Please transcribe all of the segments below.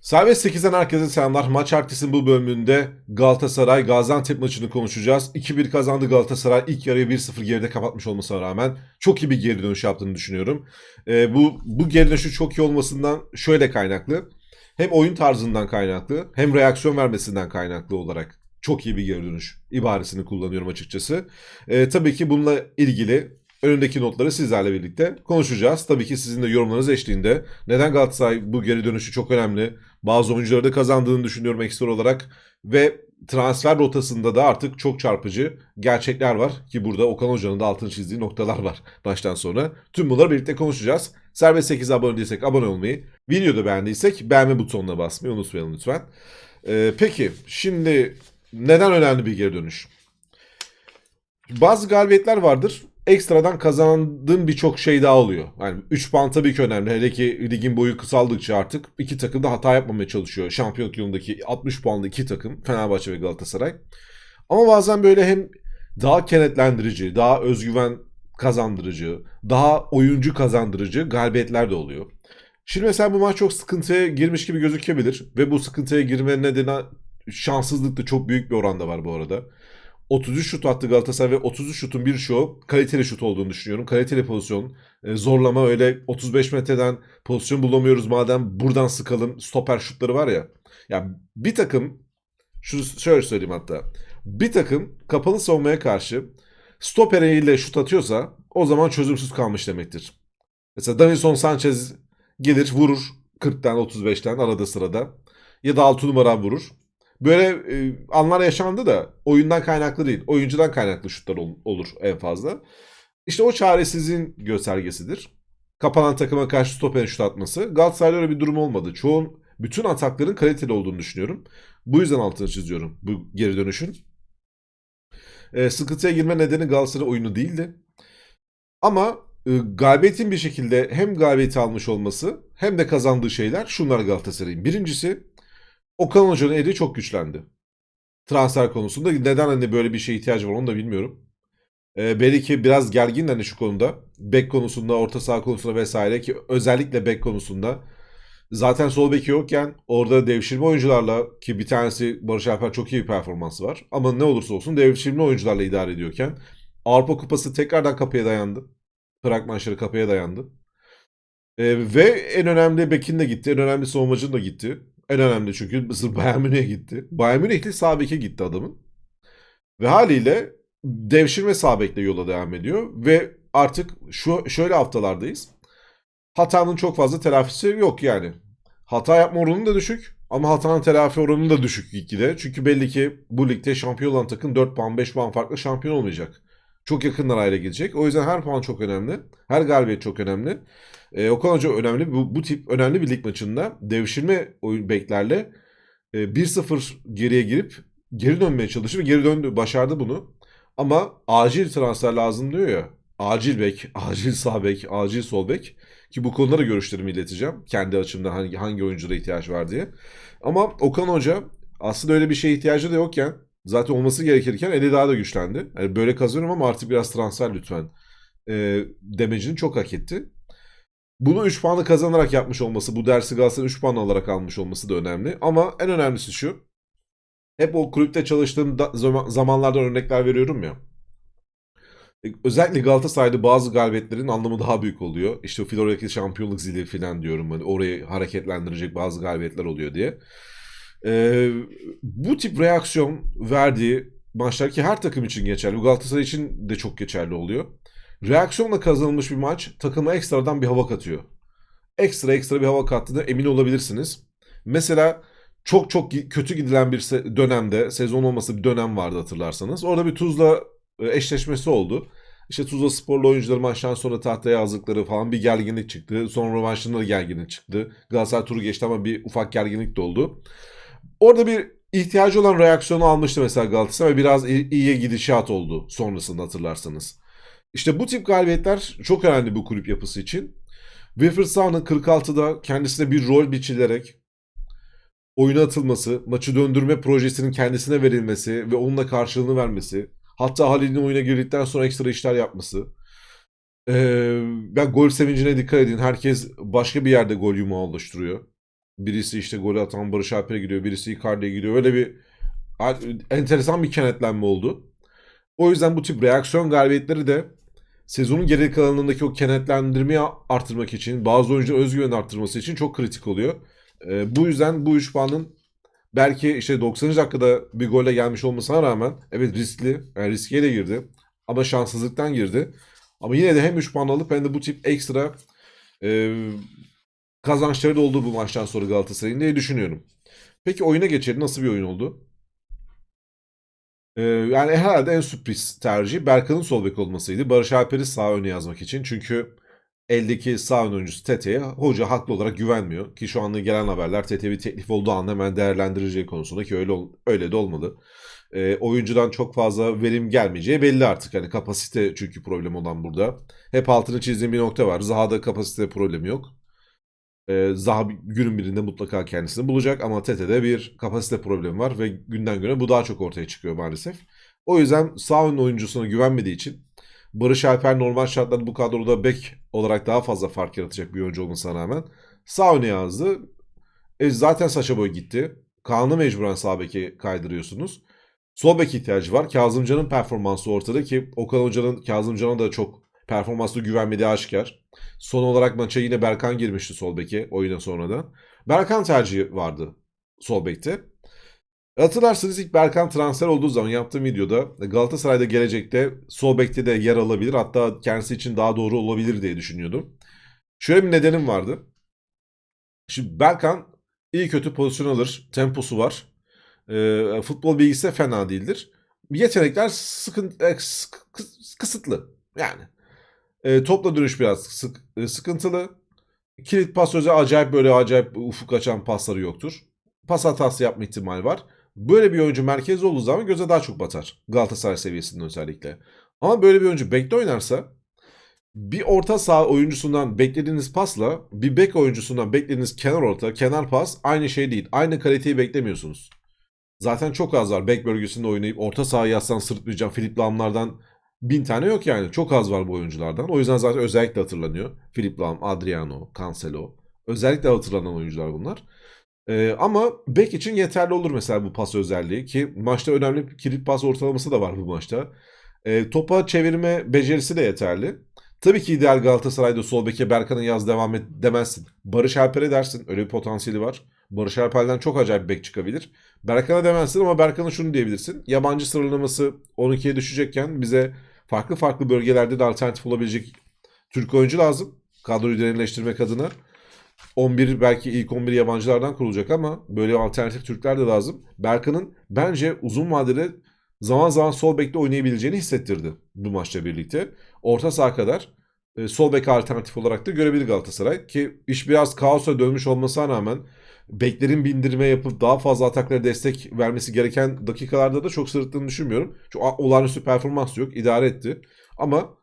Serbest 8'den herkese selamlar. Maç Artis'in bu bölümünde Galatasaray Gaziantep maçını konuşacağız. 2-1 kazandı Galatasaray. İlk yarıyı 1-0 geride kapatmış olmasına rağmen çok iyi bir geri dönüş yaptığını düşünüyorum. Ee, bu bu geri dönüşü çok iyi olmasından şöyle kaynaklı. Hem oyun tarzından kaynaklı hem reaksiyon vermesinden kaynaklı olarak çok iyi bir geri dönüş ibaresini kullanıyorum açıkçası. Ee, tabii ki bununla ilgili önündeki notları sizlerle birlikte konuşacağız. Tabii ki sizin de yorumlarınız eşliğinde neden Galatasaray bu geri dönüşü çok önemli. Bazı oyuncuları da kazandığını düşünüyorum ekstra olarak ve transfer rotasında da artık çok çarpıcı gerçekler var ki burada Okan Hoca'nın da altını çizdiği noktalar var baştan sonra. Tüm bunları birlikte konuşacağız. Serbest 8 abone değilsek abone olmayı, videoda beğendiysek beğenme butonuna basmayı unutmayalım lütfen. Ee, peki şimdi neden önemli bir geri dönüş? Bazı galibiyetler vardır. Ekstradan kazandığın birçok şey daha oluyor. Yani 3 puan tabii ki önemli. Hele ki ligin boyu kısaldıkça artık iki takım da hata yapmamaya çalışıyor. Şampiyonluk yolundaki 60 puanlı iki takım Fenerbahçe ve Galatasaray. Ama bazen böyle hem daha kenetlendirici, daha özgüven kazandırıcı, daha oyuncu kazandırıcı galibiyetler de oluyor. Şimdi mesela bu maç çok sıkıntıya girmiş gibi gözükebilir ve bu sıkıntıya girme nedeni şanssızlık da çok büyük bir oranda var bu arada. 33 şut attı Galatasaray ve 33 şutun bir şutu kaliteli şut olduğunu düşünüyorum. Kaliteli pozisyon. E, zorlama öyle 35 metreden pozisyon bulamıyoruz madem buradan sıkalım. Stoper şutları var ya. Ya bir takım şu şöyle söyleyeyim hatta. Bir takım kapalı savunmaya karşı stoper ile şut atıyorsa o zaman çözümsüz kalmış demektir. Mesela Davinson Sanchez gelir vurur 40'tan 35'ten arada sırada. Ya da 6 numara vurur. Böyle e, anlar yaşandı da oyundan kaynaklı değil. Oyuncudan kaynaklı şutlar ol- olur en fazla. İşte o çaresizliğin göstergesidir. Kapanan takıma karşı stoper şut atması. Galatasaray'da öyle bir durum olmadı. Çoğun bütün atakların kaliteli olduğunu düşünüyorum. Bu yüzden altını çiziyorum bu geri dönüşün. E, sıkıntıya girme nedeni Galatasaray oyunu değildi. Ama e, galibiyetin bir şekilde hem galibiyeti almış olması hem de kazandığı şeyler şunlar Galatasaray'ın. Birincisi Okan Hoca'nın eli çok güçlendi. Transfer konusunda. Neden hani böyle bir şeye ihtiyacı var onu da bilmiyorum. Ee, belki biraz gergin hani şu konuda. Bek konusunda, orta saha konusunda vesaire ki özellikle bek konusunda. Zaten sol beki yokken orada devşirme oyuncularla ki bir tanesi Barış Alper çok iyi bir performansı var. Ama ne olursa olsun devşirme oyuncularla idare ediyorken Avrupa Kupası tekrardan kapıya dayandı. Prag maçları kapıya dayandı. Ee, ve en önemli bekin de gitti. En önemli savunmacının da gitti. En önemli çünkü Mısır Bayern Münih'e gitti. Bayern Münih'li sağ gitti adamın. Ve haliyle devşirme sağ yola devam ediyor. Ve artık şu şöyle haftalardayız. Hatanın çok fazla telafisi yok yani. Hata yapma oranı da düşük. Ama hatanın telafi oranı da düşük gitgide. Çünkü belli ki bu ligde şampiyon olan takım 4 puan 5 puan farklı şampiyon olmayacak. Çok yakınlar ayrı gidecek. O yüzden her puan çok önemli. Her galibiyet çok önemli. E, Okan Hoca önemli. Bu, bu tip önemli bir lig maçında devşirme oyun beklerle e, 1-0 geriye girip geri dönmeye çalıştı ve geri döndü. Başardı bunu. Ama acil transfer lazım diyor ya. Acil bek, acil sağ bek, acil sol bek. Ki bu konulara görüşlerimi ileteceğim. Kendi açımdan hangi, hangi oyuncuda ihtiyaç var diye. Ama Okan Hoca aslında öyle bir şeye ihtiyacı da yokken zaten olması gerekirken eli daha da güçlendi. Yani böyle kazanıyorum ama artık biraz transfer lütfen e, demecini çok hak etti. Bunu 3 puanı kazanarak yapmış olması, bu dersi Galatasaray'ın 3 puan alarak almış olması da önemli. Ama en önemlisi şu. Hep o kulüpte çalıştığım da, zaman, zamanlardan örnekler veriyorum ya. E, Özellikle Galatasaray'da bazı galibiyetlerin anlamı daha büyük oluyor. İşte o Florya'daki şampiyonluk zili falan diyorum. Hani orayı hareketlendirecek bazı galibiyetler oluyor diye. Ee, bu tip reaksiyon verdiği maçlar ki her takım için geçerli. Bu Galatasaray için de çok geçerli oluyor. Reaksiyonla kazanılmış bir maç takıma ekstradan bir hava katıyor. Ekstra ekstra bir hava kattığına emin olabilirsiniz. Mesela çok çok kötü gidilen bir dönemde, sezon olması bir dönem vardı hatırlarsanız. Orada bir Tuzla e, eşleşmesi oldu. İşte Tuzla sporlu oyuncuları maçtan sonra tahtaya yazdıkları falan bir gerginlik çıktı. Sonra rövanşında da gerginlik çıktı. Galatasaray turu geçti ama bir ufak gerginlik de oldu. Orada bir ihtiyacı olan reaksiyonu almıştı mesela Galatasaray ve biraz iyiye gidişat oldu sonrasında hatırlarsanız. İşte bu tip galibiyetler çok önemli bu kulüp yapısı için. Wilfried Zaha'nın 46'da kendisine bir rol biçilerek oyuna atılması, maçı döndürme projesinin kendisine verilmesi ve onunla karşılığını vermesi, hatta Halil'in oyuna girdikten sonra ekstra işler yapması. Ee, ben gol sevincine dikkat edin. Herkes başka bir yerde gol yumağı oluşturuyor. Birisi işte gol atan Barış Alper'e gidiyor. Birisi Icardi'ye gidiyor. Öyle bir enteresan bir kenetlenme oldu. O yüzden bu tip reaksiyon galibiyetleri de sezonun geri kalanındaki o kenetlendirmeyi arttırmak için, bazı oyuncuların özgüven arttırması için çok kritik oluyor. Ee, bu yüzden bu 3 puanın belki işte 90. dakikada bir golle gelmiş olmasına rağmen evet riskli, yani riske de girdi ama şanssızlıktan girdi. Ama yine de hem 3 puan alıp hem de bu tip ekstra e, kazançları da oldu bu maçtan sonra Galatasaray'ın diye düşünüyorum. Peki oyuna geçelim. Nasıl bir oyun oldu? Ee, yani herhalde en sürpriz tercih Berkan'ın sol bek olmasıydı. Barış Alper'i sağ öne yazmak için. Çünkü eldeki sağ ön oyuncusu Tete'ye hoca haklı olarak güvenmiyor. Ki şu anda gelen haberler Tete bir teklif olduğu anda hemen değerlendireceği konusunda ki öyle öyle de olmalı. Ee, oyuncudan çok fazla verim gelmeyeceği belli artık. Hani kapasite çünkü problem olan burada. Hep altını çizdiğim bir nokta var. Zaha'da kapasite problemi yok. Ee, Zaha günün birinde mutlaka kendisini bulacak ama Tete'de bir kapasite problemi var ve günden güne bu daha çok ortaya çıkıyor maalesef. O yüzden sağ ön oyuncusuna güvenmediği için Barış Alper normal şartlarda bu kadroda bek olarak daha fazla fark yaratacak bir oyuncu olmasına rağmen sağ öne yazdı. E, zaten Saşa Boy gitti. Kaan'ı mecburen sağ beke kaydırıyorsunuz. Sol bek ihtiyacı var. Kazımcan'ın performansı ortada ki Okan Hoca'nın Kazımcan'a da çok performanslı güvenmediği aşikar. Son olarak maça yine Berkan girmişti sol beke oyuna sonradan. Berkan tercihi vardı sol bekte. Hatırlarsınız ilk Berkan transfer olduğu zaman yaptığım videoda Galatasaray'da gelecekte sol bekte de yer alabilir. Hatta kendisi için daha doğru olabilir diye düşünüyordum. Şöyle bir nedenim vardı. Şimdi Berkan iyi kötü pozisyon alır. Temposu var. Ee, futbol bilgisi de fena değildir. Yetenekler sıkın, e, kısıtlı. Yani. E, topla dönüş biraz sık, e, sıkıntılı. Kilit pas acayip böyle acayip ufuk açan pasları yoktur. Pas hatası yapma ihtimali var. Böyle bir oyuncu merkez olduğu zaman göze daha çok batar. Galatasaray seviyesinde özellikle. Ama böyle bir oyuncu bekte oynarsa bir orta saha oyuncusundan beklediğiniz pasla bir bek oyuncusundan beklediğiniz kenar orta, kenar pas aynı şey değil. Aynı kaliteyi beklemiyorsunuz. Zaten çok az var. Bek bölgesinde oynayıp orta sahaya yazsan sırtmayacağım. Filip Lam'lardan bin tane yok yani. Çok az var bu oyunculardan. O yüzden zaten özellikle hatırlanıyor. Filip Lam, Adriano, Cancelo. Özellikle hatırlanan oyuncular bunlar. Ee, ama bek için yeterli olur mesela bu pas özelliği ki maçta önemli bir kilit pas ortalaması da var bu maçta. Ee, topa çevirme becerisi de yeterli. Tabii ki ideal Galatasaray'da sol beke Berkan'ın yaz devam et demezsin. Barış Alper'e dersin. Öyle bir potansiyeli var. Barış Alper'den çok acayip bek çıkabilir. Berkan'a demezsin ama Berkan'a şunu diyebilirsin. Yabancı sıralaması 12'ye düşecekken bize farklı farklı bölgelerde de alternatif olabilecek Türk oyuncu lazım. Kadroyu derinleştirmek adına. 11 belki ilk 11 yabancılardan kurulacak ama böyle alternatif Türkler de lazım. Berkan'ın bence uzun vadede zaman zaman sol bekte oynayabileceğini hissettirdi bu maçla birlikte. Orta saha kadar e, sol bek alternatif olarak da görebilir Galatasaray ki iş biraz kaosa dönmüş olmasına rağmen beklerin bindirme yapıp daha fazla ataklara destek vermesi gereken dakikalarda da çok sırıttığını düşünmüyorum. Çünkü olağanüstü performans yok. idare etti. Ama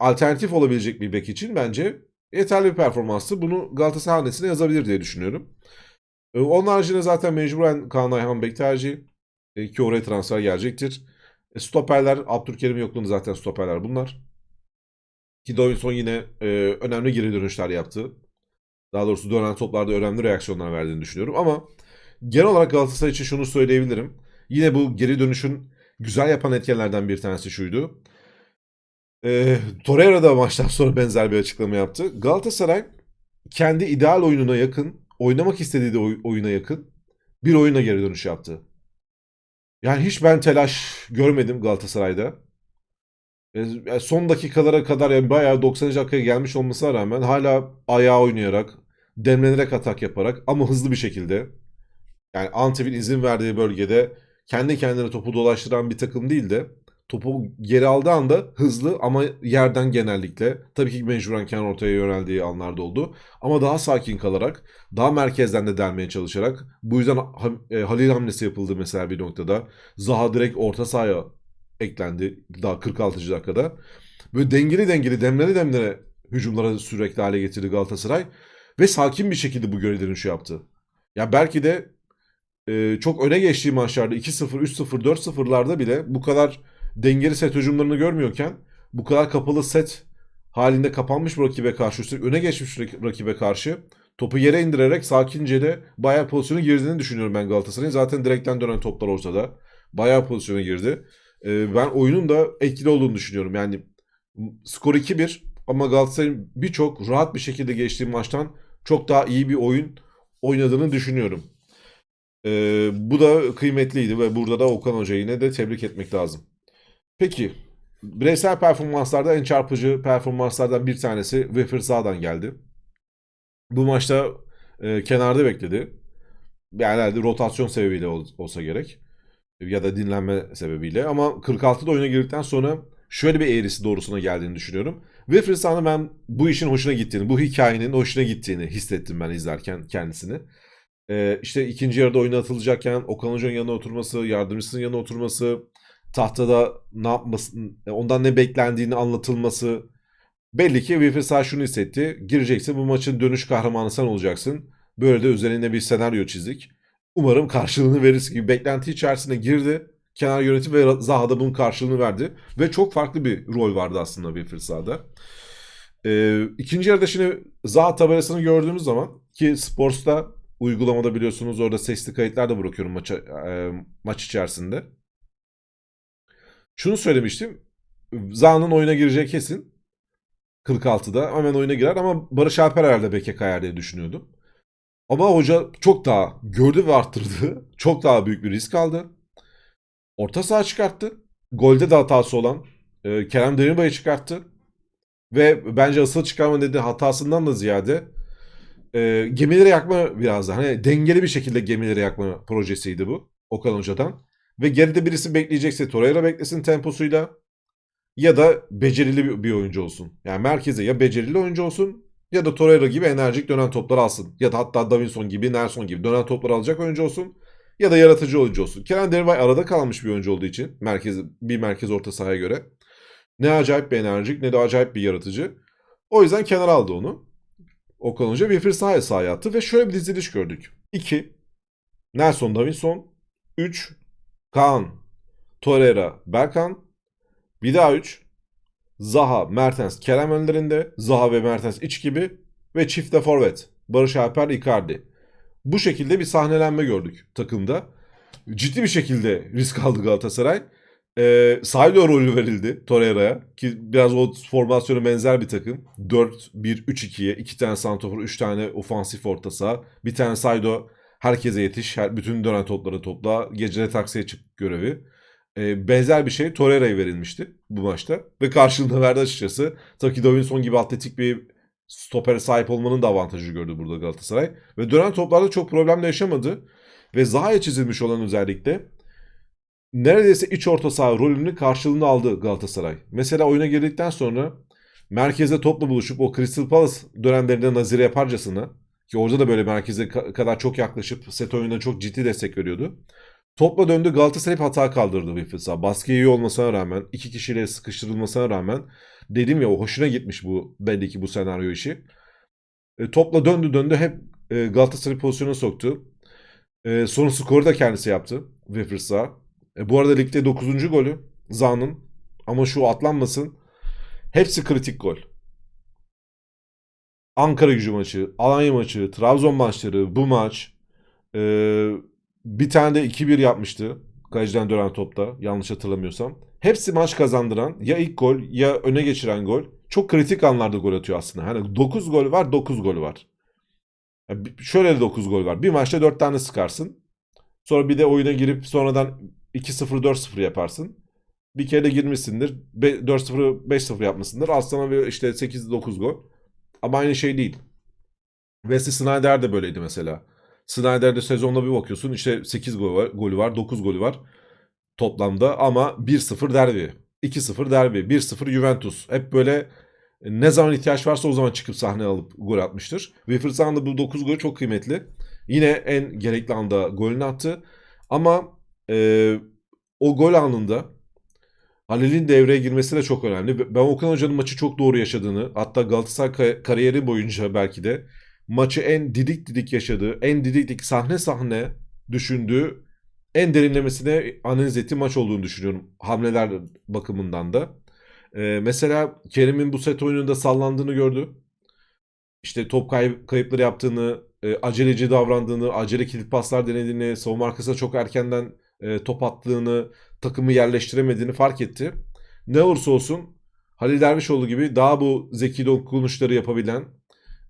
alternatif olabilecek bir bek için bence yeterli bir performanstı. Bunu Galatasaray hanesine yazabilir diye düşünüyorum. Ee, Onun haricinde zaten mecburen Kaan Ayhan bek tercihi. E, Ki oraya transfer gelecektir. E, Stoperler, Abdülkerim yokluğunu zaten stoperler bunlar. Ki Davinson yine e, önemli geri dönüşler yaptı. Daha doğrusu dönen toplarda önemli reaksiyonlar verdiğini düşünüyorum. Ama genel olarak Galatasaray için şunu söyleyebilirim. Yine bu geri dönüşün güzel yapan etkenlerden bir tanesi şuydu. E, Torreira da maçtan sonra benzer bir açıklama yaptı. Galatasaray kendi ideal oyununa yakın, oynamak istediği de oy- oyuna yakın bir oyuna geri dönüş yaptı. Yani hiç ben telaş görmedim Galatasaray'da. E, Son dakikalara kadar yani bayağı 90. dakikaya gelmiş olmasına rağmen hala ayağa oynayarak, demlenerek atak yaparak ama hızlı bir şekilde yani Antep'in izin verdiği bölgede kendi kendine topu dolaştıran bir takım değil de topu geri aldığı anda hızlı ama yerden genellikle tabii ki mecburen kenar ortaya yöneldiği anlarda oldu. Ama daha sakin kalarak, daha merkezden de delmeye çalışarak bu yüzden e, Halil hamlesi yapıldı mesela bir noktada. Zaha direkt orta sahaya eklendi daha 46. dakikada. Böyle dengeli dengeli demlere demlere hücumlara sürekli hale getirdi Galatasaray. Ve sakin bir şekilde bu geri dönüşü yaptı. Ya belki de e, çok öne geçtiği maçlarda 2-0, 3-0, 4-0'larda bile bu kadar dengeli set hücumlarını görmüyorken bu kadar kapalı set halinde kapanmış bir rakibe karşı üstelik öne geçmiş rak- rakibe karşı topu yere indirerek sakince de bayağı pozisyona girdiğini düşünüyorum ben Galatasaray'ın. Zaten direkten dönen toplar ortada. Bayağı pozisyona girdi. Ee, ben oyunun da etkili olduğunu düşünüyorum. Yani skor 2-1 ama Galatasaray'ın birçok rahat bir şekilde geçtiği maçtan çok daha iyi bir oyun oynadığını düşünüyorum. Ee, bu da kıymetliydi ve burada da Okan Hoca'yı yine de tebrik etmek lazım. Peki bireysel performanslarda en çarpıcı performanslardan bir tanesi Wefer Zaha'dan geldi. Bu maçta e, kenarda bekledi. Yani herhalde rotasyon sebebiyle ol- olsa gerek. Ya da dinlenme sebebiyle. Ama 46'da oyuna girdikten sonra şöyle bir eğrisi doğrusuna geldiğini düşünüyorum. Wilfried Zaha ben bu işin hoşuna gittiğini, bu hikayenin hoşuna gittiğini hissettim ben izlerken kendisini. Ee, işte ikinci yarıda oyuna atılacakken Okan Hoca'nın yanına oturması, yardımcısının yanına oturması, tahtada ne yapması, ondan ne beklendiğini anlatılması. Belli ki Wilfried Zaha şunu hissetti. Gireceksin bu maçın dönüş kahramanı sen olacaksın. Böyle de üzerine bir senaryo çizdik. Umarım karşılığını verirsin gibi beklenti içerisine girdi. Kenar yönetim ve Zaha da bunun karşılığını verdi. Ve çok farklı bir rol vardı aslında Wilfried Zaha'da. Ee, ikinci yarıda şimdi Zaha tabelasını gördüğümüz zaman ki Sports'ta uygulamada biliyorsunuz orada sesli kayıtlar da bırakıyorum maça, e, maç içerisinde. Şunu söylemiştim. Zaha'nın oyuna gireceği kesin. 46'da hemen oyuna girer ama Barış Alper herhalde beke kayar diye düşünüyordum. Ama hoca çok daha gördü ve arttırdı. Çok daha büyük bir risk aldı. Orta saha çıkarttı. Golde de hatası olan e, Kerem Demirbay'ı çıkarttı. Ve bence asıl çıkarma dediği hatasından da ziyade e, gemileri yakma biraz da. Hani dengeli bir şekilde gemileri yakma projesiydi bu. Okan Hoca'dan. Ve geride birisi bekleyecekse Torreira beklesin temposuyla. Ya da becerili bir oyuncu olsun. Yani merkeze ya becerili oyuncu olsun ya da Torreira gibi enerjik dönen toplar alsın. Ya da hatta Davinson gibi, Nelson gibi dönen toplar alacak oyuncu olsun. Ya da yaratıcı oyuncu olsun. Kerem Demirbay arada kalmış bir oyuncu olduğu için merkez, bir merkez orta sahaya göre. Ne acayip bir enerjik ne de acayip bir yaratıcı. O yüzden kenara aldı onu. Okan Hoca bir sahaya sahaya attı ve şöyle bir diziliş gördük. 2. Nelson Davinson. 3. Kaan. Torreira. Berkan. Bir daha 3. Zaha, Mertens, Kerem önlerinde. Zaha ve Mertens iç gibi. Ve çifte forvet. Barış Alper, Icardi. Bu şekilde bir sahnelenme gördük takımda. Ciddi bir şekilde risk aldı Galatasaray. Ee, Saido rolü verildi Torreira'ya. Ki biraz o formasyona benzer bir takım. 4-1-3-2'ye 2 tane santofor, 3 tane ofansif orta saha. Bir tane Saido herkese yetiş, her, bütün dönen topları topla. Gecede taksiye çık görevi. Ee, benzer bir şey Torreira'ya verilmişti bu maçta. Ve karşılığında verdi açıkçası. Tabii ki Davinson gibi atletik bir stopere sahip olmanın da avantajı gördü burada Galatasaray. Ve dönen toplarda çok problem de yaşamadı. Ve Zaha'ya çizilmiş olan özellikle neredeyse iç orta saha rolünü karşılığını aldı Galatasaray. Mesela oyuna girdikten sonra merkeze topla buluşup o Crystal Palace dönemlerinde nazire yaparcasına ki orada da böyle merkeze ka- kadar çok yaklaşıp set oyununa çok ciddi destek veriyordu. Topla döndü Galatasaray hata kaldırdı Wilfried Zaha. Baskı iyi olmasına rağmen, iki kişiyle sıkıştırılmasına rağmen dedim ya o hoşuna gitmiş bu belli ki bu senaryo işi. E, topla döndü döndü hep e, Galatasaray pozisyona soktu. E, son skoru da kendisi yaptı Zaha. E, bu arada ligde 9. golü Zaha'nın ama şu atlanmasın. Hepsi kritik gol. Ankara gücü maçı, Alanya maçı, Trabzon maçları, bu maç. E, bir tane de 2-1 yapmıştı. Kaleciden dönen topta yanlış hatırlamıyorsam. Hepsi maç kazandıran ya ilk gol ya öne geçiren gol. Çok kritik anlarda gol atıyor aslında. Hani 9 gol var 9 gol var. Ya bir- Şöyle de 9 gol var. Bir maçta 4 tane sıkarsın. Sonra bir de oyuna girip sonradan 2-0 4-0 yaparsın. Bir kere de girmişsindir. Be- 4-0 5-0 yapmışsındır. Sana bir işte 8-9 gol. Ama aynı şey değil. Wesley Sneijder de böyleydi mesela. Snyder'de sezonda bir bakıyorsun işte 8 gol var, golü var, 9 golü var toplamda ama 1-0 derbi, 2-0 derbi, 1-0 Juventus. Hep böyle ne zaman ihtiyaç varsa o zaman çıkıp sahne alıp gol atmıştır. Wilfried da bu 9 golü çok kıymetli. Yine en gerekli anda golünü attı. Ama e, o gol anında Halil'in devreye girmesi de çok önemli. Ben Okan Hoca'nın maçı çok doğru yaşadığını, hatta Galatasaray ka- kariyeri boyunca belki de maçı en didik didik yaşadığı, en didik didik sahne sahne düşündüğü, en derinlemesine analiz ettiği maç olduğunu düşünüyorum. Hamleler bakımından da. Ee, mesela Kerem'in bu set oyununda sallandığını gördü. işte top kay- kayıpları yaptığını, e, aceleci davrandığını, acele kilit paslar denediğini, savunma arkasına çok erkenden e, top attığını, takımı yerleştiremediğini fark etti. Ne olursa olsun Halil Dervişoğlu gibi daha bu zeki dokunuşları yapabilen,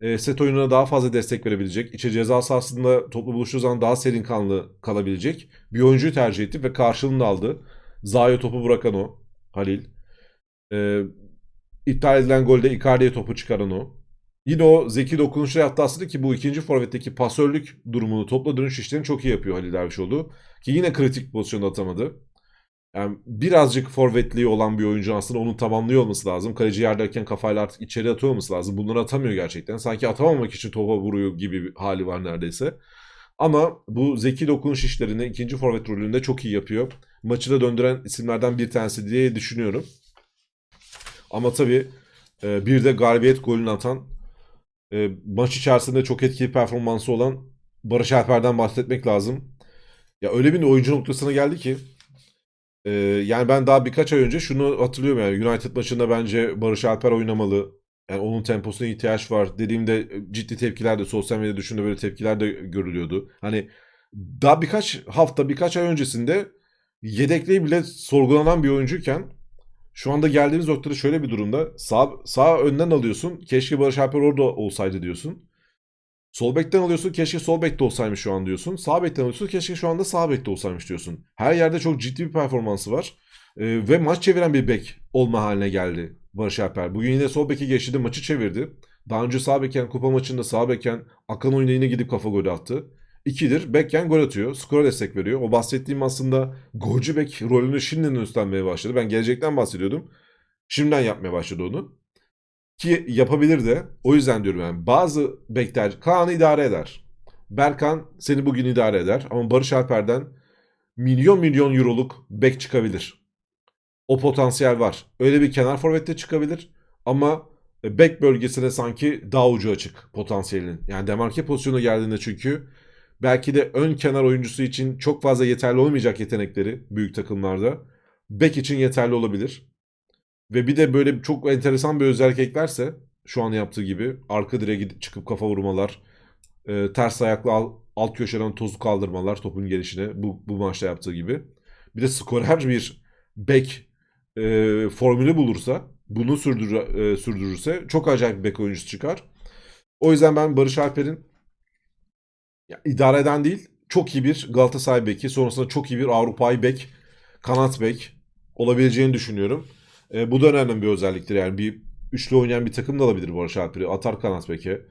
e, set oyununa daha fazla destek verebilecek, içe ceza sahasında toplu buluştuğu zaman daha serin kanlı kalabilecek bir oyuncuyu tercih etti ve karşılığını aldı. Zaha'ya topu bırakan o, Halil. E, iptal edilen golde Icardi'ye topu çıkaran o. Yine o zeki dokunuşları yaptı aslında ki bu ikinci forvetteki pasörlük durumunu, topla dönüş işlerini çok iyi yapıyor Halil Dervişoğlu. Ki yine kritik pozisyonda atamadı. Yani birazcık forvetliği olan bir oyuncu aslında onu tamamlıyor olması lazım. Kaleci yerdeyken kafayla artık içeri atıyor olması lazım. Bunları atamıyor gerçekten. Sanki atamamak için topa vuruyor gibi bir hali var neredeyse. Ama bu zeki dokunuş işlerini ikinci forvet rolünde çok iyi yapıyor. Maçı da döndüren isimlerden bir tanesi diye düşünüyorum. Ama tabii e, bir de galibiyet golünü atan e, maç içerisinde çok etkili performansı olan Barış Alper'den bahsetmek lazım. Ya öyle bir oyuncu noktasına geldi ki e, yani ben daha birkaç ay önce şunu hatırlıyorum yani United maçında bence Barış Alper oynamalı. Yani onun temposuna ihtiyaç var dediğimde e, ciddi tepkiler de sosyal medyada düşünde böyle tepkiler de görülüyordu. Hani daha birkaç hafta birkaç ay öncesinde yedekliği bile sorgulanan bir oyuncuyken şu anda geldiğimiz noktada şöyle bir durumda. Sağ, sağ önden alıyorsun. Keşke Barış Alper orada olsaydı diyorsun. Sol bekten alıyorsun. Keşke sol bekte olsaymış şu an diyorsun. Sağ bekten alıyorsun. Keşke şu anda sağ bekte olsaymış diyorsun. Her yerde çok ciddi bir performansı var. Ee, ve maç çeviren bir bek olma haline geldi Barış Alper. Bugün yine sol beki geçti maçı çevirdi. Daha önce sağ beken kupa maçında sağ beken Akan oyuna yine gidip kafa golü attı. İkidir bekken gol atıyor. Skora destek veriyor. O bahsettiğim aslında golcü bek rolünü şimdiden üstlenmeye başladı. Ben gelecekten bahsediyordum. Şimdiden yapmaya başladı onu. Ki yapabilir de. O yüzden diyorum yani bazı bekler Kaan'ı idare eder. Berkan seni bugün idare eder. Ama Barış Alper'den milyon milyon euroluk bek çıkabilir. O potansiyel var. Öyle bir kenar forvette çıkabilir. Ama bek bölgesine sanki daha ucu açık potansiyelinin. Yani demarke pozisyonu geldiğinde çünkü belki de ön kenar oyuncusu için çok fazla yeterli olmayacak yetenekleri büyük takımlarda. Bek için yeterli olabilir. Ve bir de böyle çok enteresan bir özellik eklerse şu an yaptığı gibi arka direğe gidip çıkıp kafa vurmalar, e, ters ayakla al- alt köşeden tozu kaldırmalar topun gelişine bu, bu maçta yaptığı gibi. Bir de skorer bir bek e, formülü bulursa bunu sürdür, e, sürdürürse çok acayip bir bek oyuncusu çıkar. O yüzden ben Barış Alper'in ya, idare eden değil çok iyi bir Galatasaray beki sonrasında çok iyi bir Avrupa'yı bek kanat bek olabileceğini düşünüyorum. E, bu da önemli bir özelliktir. Yani bir üçlü oynayan bir takım da alabilir Barış Alper'i. Atar kanat beke.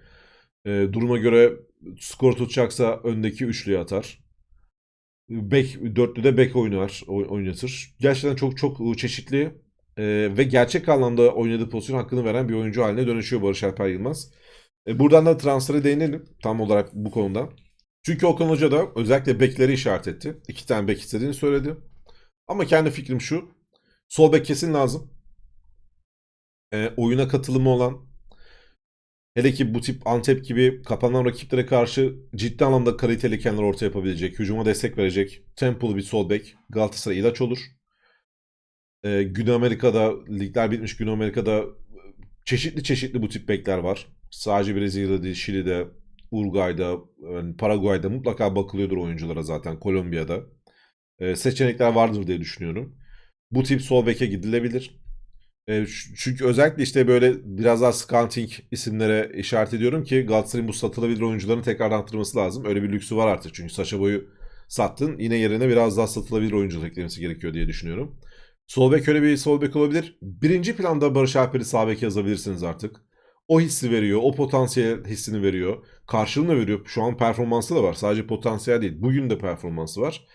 E, duruma göre skor tutacaksa öndeki üçlüye atar. Bek, dörtlüde bek oynar, oy- oynatır. Gerçekten çok çok çeşitli e, ve gerçek anlamda oynadığı pozisyon hakkını veren bir oyuncu haline dönüşüyor Barış Alper Yılmaz. E, buradan da transfere değinelim tam olarak bu konuda. Çünkü Okan Hoca da özellikle bekleri işaret etti. İki tane bek istediğini söyledi. Ama kendi fikrim şu. Sol bek kesin lazım. E, oyuna katılımı olan hele ki bu tip Antep gibi kapanan rakiplere karşı ciddi anlamda kaliteli kenar orta yapabilecek, hücuma destek verecek tempolu bir sol bek Galatasaray ilaç olur. E, Güney Amerika'da ligler bitmiş Güney Amerika'da çeşitli çeşitli bu tip bekler var. Sadece Brezilya'da değil, Şili'de, Uruguay'da, Paraguay'da mutlaka bakılıyordur oyunculara zaten. Kolombiya'da. E, seçenekler vardır diye düşünüyorum. Bu tip sol beke gidilebilir. E, çünkü özellikle işte böyle biraz daha scouting isimlere işaret ediyorum ki Galatasaray'ın bu satılabilir oyuncularını tekrardan arttırması lazım. Öyle bir lüksü var artık çünkü Saşa Boy'u sattın. Yine yerine biraz daha satılabilir oyuncular eklemesi gerekiyor diye düşünüyorum. Sol bek öyle bir sol bek olabilir. Birinci planda Barış Alper'i sağ bek yazabilirsiniz artık. O hissi veriyor, o potansiyel hissini veriyor. Karşılığını veriyor. Şu an performansı da var. Sadece potansiyel değil. Bugün de performansı var.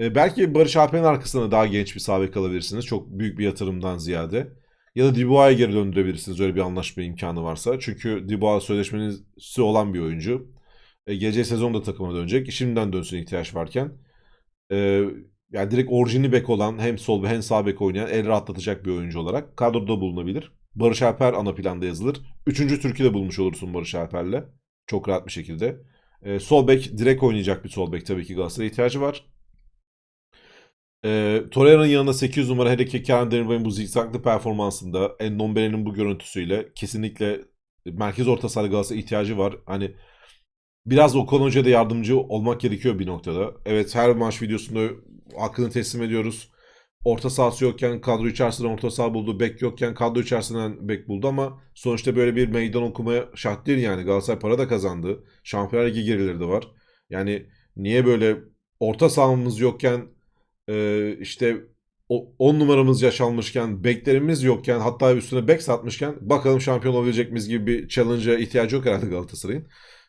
E, belki Barış Alper'in arkasına daha genç bir sağ bek alabilirsiniz. Çok büyük bir yatırımdan ziyade. Ya da Dubois'a geri döndürebilirsiniz öyle bir anlaşma imkanı varsa. Çünkü Dubois sözleşmesi olan bir oyuncu. E, gelecek sezon da takıma dönecek. Şimdiden dönsün ihtiyaç varken. E, yani direkt orijini bek olan hem sol hem sağ bek oynayan el rahatlatacak bir oyuncu olarak kadroda bulunabilir. Barış Alper ana planda yazılır. Üçüncü Türkiye'de bulmuş olursun Barış Alper'le. Çok rahat bir şekilde. E, sol bek direkt oynayacak bir sol bek tabii ki Galatasaray'a ihtiyacı var. E, Torreira'nın yanında 800 numara hele ki Demirbay'ın bu zikzaklı performansında Endombere'nin bu görüntüsüyle kesinlikle merkez orta saha Galatasaray ihtiyacı var. Hani biraz Okan Hoca'ya da yardımcı olmak gerekiyor bir noktada. Evet her maç videosunda hakkını teslim ediyoruz. Orta sahası yokken kadro içerisinden orta saha buldu. Bek yokken kadro içerisinden bek buldu ama sonuçta böyle bir meydan okumaya şart değil yani. Galatasaray para da kazandı. Şampiyonlar Ligi gerileri de var. Yani niye böyle orta sahamız yokken e, işte 10 numaramız yaşanmışken, beklerimiz yokken hatta üstüne bek satmışken bakalım şampiyon olabilecek miyiz gibi bir challenge'a ihtiyacı yok herhalde Galatasaray'ın.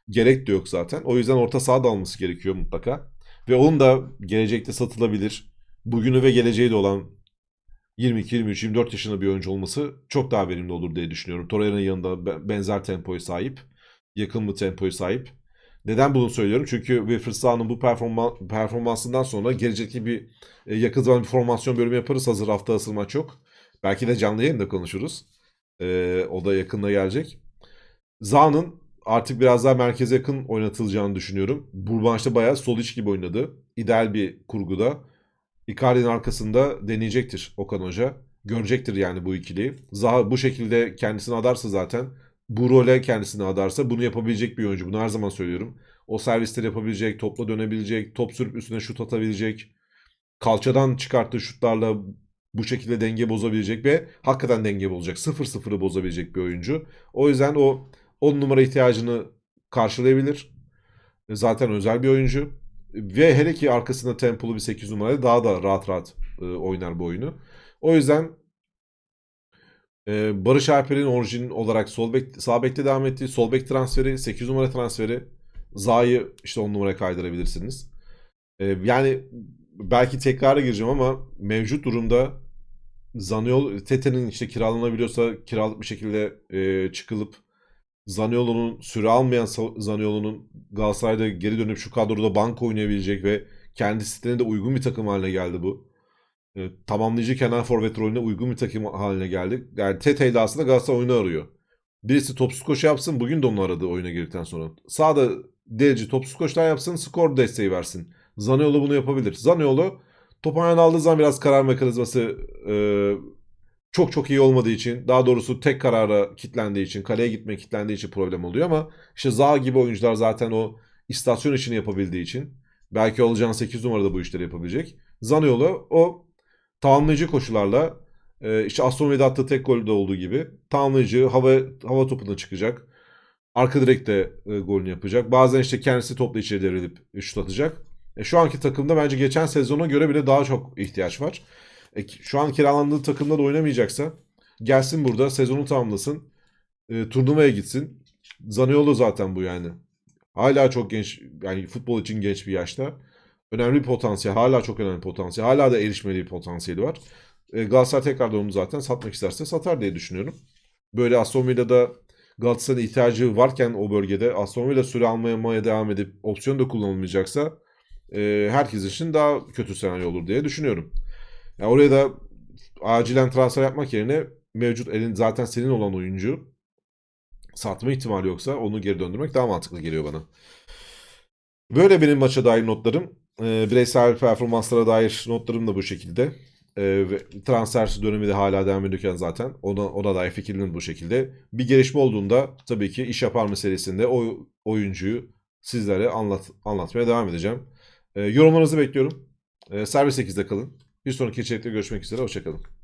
Gerek de yok zaten. O yüzden orta saha da alması gerekiyor mutlaka. Ve onun da gelecekte satılabilir. Bugünü ve geleceği de olan 22, 23, 24 yaşında bir oyuncu olması çok daha verimli olur diye düşünüyorum. Torreira'nın yanında be- benzer tempoya sahip. Yakın bir tempoya sahip. Neden bunu söylüyorum? Çünkü Wilfried Zaha'nın bu performa- performansından sonra gelecekte bir e, yakın zaman bir formasyon bölümü yaparız. Hazır hafta asıl maç yok. Belki de canlı yayında konuşuruz. E, o da yakında gelecek. Zaha'nın artık biraz daha merkeze yakın oynatılacağını düşünüyorum. Bu bayağı sol iç gibi oynadı. İdeal bir kurguda. Icardi'nin arkasında deneyecektir Okan Hoca. Görecektir yani bu ikiliyi. Zaha bu şekilde kendisini adarsa zaten bu role kendisini adarsa bunu yapabilecek bir oyuncu. Bunu her zaman söylüyorum. O servisleri yapabilecek, topla dönebilecek, top sürüp üstüne şut atabilecek. Kalçadan çıkarttığı şutlarla bu şekilde denge bozabilecek ve hakikaten denge bozacak. 0-0'ı bozabilecek bir oyuncu. O yüzden o 10 numara ihtiyacını karşılayabilir. Zaten özel bir oyuncu. Ve hele ki arkasında tempolu bir 8 numarayla daha da rahat rahat e, oynar bu oyunu. O yüzden e, Barış Alper'in orijin olarak sol bek, sağ bekte devam ettiği sol bek transferi, 8 numara transferi Zaha'yı işte 10 numaraya kaydırabilirsiniz. E, yani belki tekrara gireceğim ama mevcut durumda Zaniolo, Tete'nin işte kiralanabiliyorsa kiralık bir şekilde e, çıkılıp Zaniolo'nun süre almayan Zaniolo'nun Galatasaray'da geri dönüp şu kadroda bank oynayabilecek ve kendi stiline de uygun bir takım haline geldi bu. E, tamamlayıcı kenar forvet rolüne uygun bir takım haline geldi. Yani Tete aslında Galatasaray oyunu arıyor. Birisi topsuz koşu yapsın. Bugün de onu aradı oyuna girdikten sonra. Sağda delici topsuz koşular yapsın. Skor desteği versin. Zaniolo bunu yapabilir. Zaniolo top ayağına aldığı zaman biraz karar mekanizması e, çok çok iyi olmadığı için daha doğrusu tek karara kitlendiği için kaleye gitmeye kitlendiği için problem oluyor ama işte Zaha gibi oyuncular zaten o istasyon işini yapabildiği için belki olacağın 8 numarada bu işleri yapabilecek. Zaniolo o tamamlayıcı koşularla e, işte Aston Villa attığı tek golde olduğu gibi tamamlayıcı hava hava topuna çıkacak. Arka direkte e, golünü yapacak. Bazen işte kendisi topla içeri devredip şut atacak. E, şu anki takımda bence geçen sezona göre bile daha çok ihtiyaç var. E, şu an kiralandığı takımda da oynamayacaksa gelsin burada sezonu tamamlasın. E, turnuvaya gitsin. Zaniolo zaten bu yani. Hala çok genç yani futbol için genç bir yaşta. Önemli bir potansiyel. Hala çok önemli bir potansiyel. Hala da erişmeli bir potansiyeli var. E, Galatasaray tekrardan onu zaten satmak isterse satar diye düşünüyorum. Böyle Aston Villa'da Galatasaray'ın ihtiyacı varken o bölgede Aston Villa süre almaya devam edip opsiyon da kullanılmayacaksa e, herkes için daha kötü senaryo olur diye düşünüyorum. Ya oraya da acilen transfer yapmak yerine mevcut elin zaten senin olan oyuncu satma ihtimali yoksa onu geri döndürmek daha mantıklı geliyor bana. Böyle benim maça dair notlarım. Ee, bireysel performanslara dair notlarım da bu şekilde. Ve transfer dönemi de hala devam ediyorken zaten ona, ona dair fikirlerim bu şekilde. Bir gelişme olduğunda tabii ki iş yapar meselesinde o oyuncuyu sizlere anlat, anlatmaya devam edeceğim. Ee, yorumlarınızı bekliyorum. Ee, Servis 8'de kalın. Bir sonraki içerikte görüşmek üzere. Hoşçakalın.